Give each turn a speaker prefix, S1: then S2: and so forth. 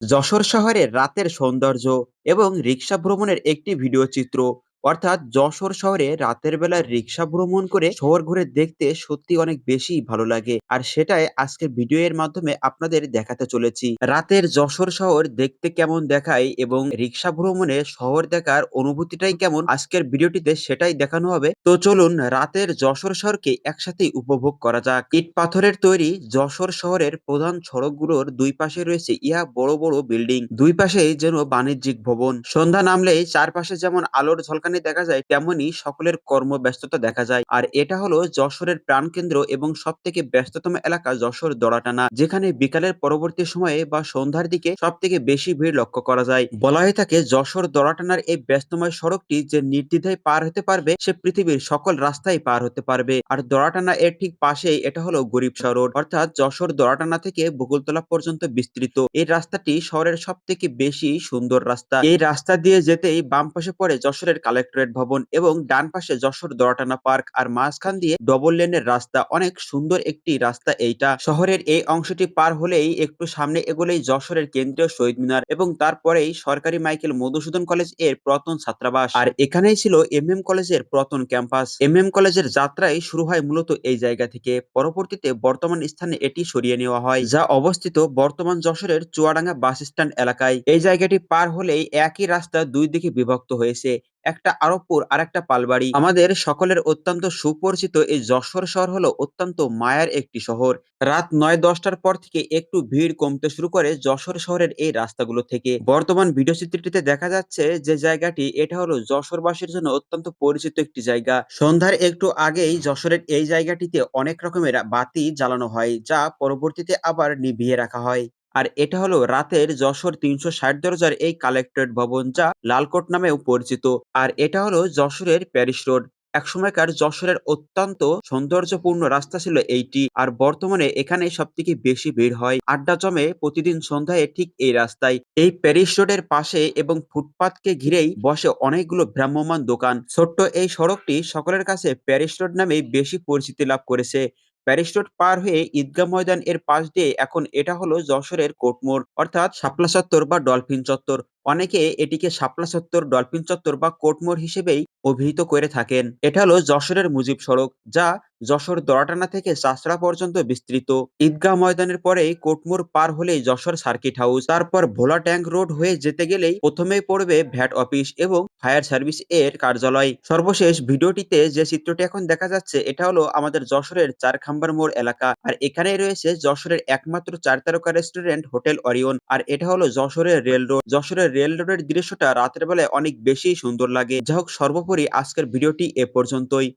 S1: যশোর শহরের রাতের সৌন্দর্য এবং রিক্সা ভ্রমণের একটি ভিডিও চিত্র অর্থাৎ যশোর শহরে রাতের বেলা রিক্সা ভ্রমণ করে শহর ঘুরে দেখতে সত্যি অনেক বেশি ভালো লাগে। আর সেটাই আজকের ভিডিও এর মাধ্যমে আপনাদের দেখাতে চলেছি। রাতের যশোর শহর দেখতে কেমন দেখায় এবং রিক্সা ভ্রমণে শহর দেখার অনুভূতিটাই কেমন আজকের ভিডিওটিতে সেটাই দেখানো হবে। তো চলুন রাতের যশোর শহরকে একসাথেই উপভোগ করা যাক। ইট পাথরের তৈরি যশোর শহরের প্রধান সড়কগুলোর দুই পাশে রয়েছে ইহা বড় বড় বিল্ডিং। দুই পাশেই যেন বাণিজ্যিক ভবন। সন্ধ্যা নামলেই চারপাশে যেমন আলোর ঝলকানি দেখা যায় তেমনি সকলের কর্মব্যস্ততা দেখা যায়। আর এটা হলো যশোরের প্রাণকেন্দ্র এবং সব থেকে ব্যস্ততম এলাকা যশোর দড়াটানা, যেখানে বিকালের পরবর্তী সময়ে বা সন্ধ্যার দিকে সব থেকে বেশি ভিড় লক্ষ্য করা যায়। বলা হয়ে থাকে, যশোর দড়াটানার এই ব্যস্তময় সড়কটি যে নির্দ্বিধায় পার হতে পারবে, সে পৃথিবীর সকল রাস্তায় পার হতে পারবে। আর দড়াটানা এর ঠিক পাশেই এটা হলো গরিব রোড অর্থাৎ যশোর দড়াটানা থেকে বকুলতলা পর্যন্ত বিস্তৃত। এই রাস্তাটি শহরের সব থেকে বেশি সুন্দর রাস্তা। এই রাস্তা দিয়ে যেতেই বাম পাশে পড়ে যশোরের কালেক্টরেট ভবন এবং ডান পাশে যশোর দড়াটানা পার্ক আর মাঝখান দিয়ে ডবল লেনের রাস্তা। অনেক সুন্দর একটি রাস্তা এইটা। শহরের এই অংশটি পার হলেই একটু সামনে এগোলেই যশোরের কেন্দ্রীয় শহীদ মিনার এবং তারপরেই সরকারি মাইকেল মধুসূদন কলেজের প্রতন ছাত্রাবাস। আর এখানেই ছিল এম এম কলেজের প্রতন ক্যাম্পাস। এম এম কলেজের যাত্রাই শুরু হয় মূলত এই জায়গা থেকে। পরবর্তীতে বর্তমান স্থানে এটি সরিয়ে নেওয়া হয়, যা অবস্থিত বর্তমান যশোরের চুয়াডাঙ্গা বাস স্ট্যান্ড এলাকায়। এই জায়গাটি পার হলেই একই রাস্তা দুই দিকে বিভক্ত হয়েছে। একটা আরবপুর আর একটা পালবাড়ি। আমাদের সকলের অত্যন্ত সুপরিচিত এই যশোর শহর হলো অত্যন্ত মায়ার একটি শহর। রাত নয় দশটার পর থেকে একটু ভিড় কমতে শুরু করে যশোর শহরের এই রাস্তাগুলো থেকে। বর্তমান ভিডিও চিত্রটিতে দেখা যাচ্ছে যে জায়গাটি, এটা হলো যশোরবাসীর জন্য অত্যন্ত পরিচিত একটি জায়গা। সন্ধ্যার একটু আগেই যশোরের এই জায়গাটিতে অনেক রকমের বাতি জ্বালানো হয়, যা পরবর্তীতে আবার নিভিয়ে রাখা হয়। আর এটা হলো রাতের যশোর তিনশো ষাট দরজার এই কালেক্টরেট ভবন যা লালকোট নামেও পরিচিত। আর এটা হলো যশোরের প্যারিস রোড। একসময়কার যশোরের অত্যন্ত সৌন্দর্যপূর্ণ রাস্তা ছিল এইটি। আর বর্তমানে এখানে সব থেকে বেশি ভিড় হয়। আড্ডা জমে প্রতিদিন সন্ধ্যায় ঠিক এই রাস্তায়। এই প্যারিস রোডের পাশে এবং ফুটপাতকে ঘিরেই বসে অনেকগুলো ভ্রাম্যমান দোকান। ছোট্ট এই সড়কটি সকলের কাছে প্যারিস রোড নামেই বেশি পরিচিতি লাভ করেছে। প্যারিস রোড পার হয়ে ঈদগাহ ময়দান এর পাশ দিয়ে এখন এটা হলো যশোরের কোটমোড়, অর্থাৎ শাপলা চত্বর বা ডলফিন চত্বর। অনেকে এটিকে শাপলা চত্বর, ডলফিন চত্বর বা কোটমোড় হিসেবেই অভিহিত করে থাকেন। এটা হলো যশোরের মুজিব সড়ক, যা যশোর দরাটানা থেকে চাষড়া পর্যন্ত বিস্তৃত। ঈদগাহ ময়দানের পরে কোটমোড় পার হলেই যশোর সার্কিট হাউস। তারপর ভোলা ট্যাঙ্ক রোড হয়ে যেতে গেলেই প্রথমেই পড়বে ভ্যাট অফিস এবং ফায়ার সার্ভিস এর কার্যালয়। সর্বশেষ ভিডিওটিতে যে চিত্রটি এখন দেখা যাচ্ছে, এটা হলো আমাদের যশোরের চার খাম্বার মোড় এলাকা। আর এখানেই রয়েছে যশোরের একমাত্র চার তারকা রেস্টুরেন্ট হোটেল অরিয়ন। আর এটা হলো যশোরের রেল রোড। যশোরের রেল রোডের দৃশ্যটা রাতের বেলায় অনেক বেশি সুন্দর লাগে। যাই হোক, সর্বোপরি আজকের ভিডিওটি এ পর্যন্তই।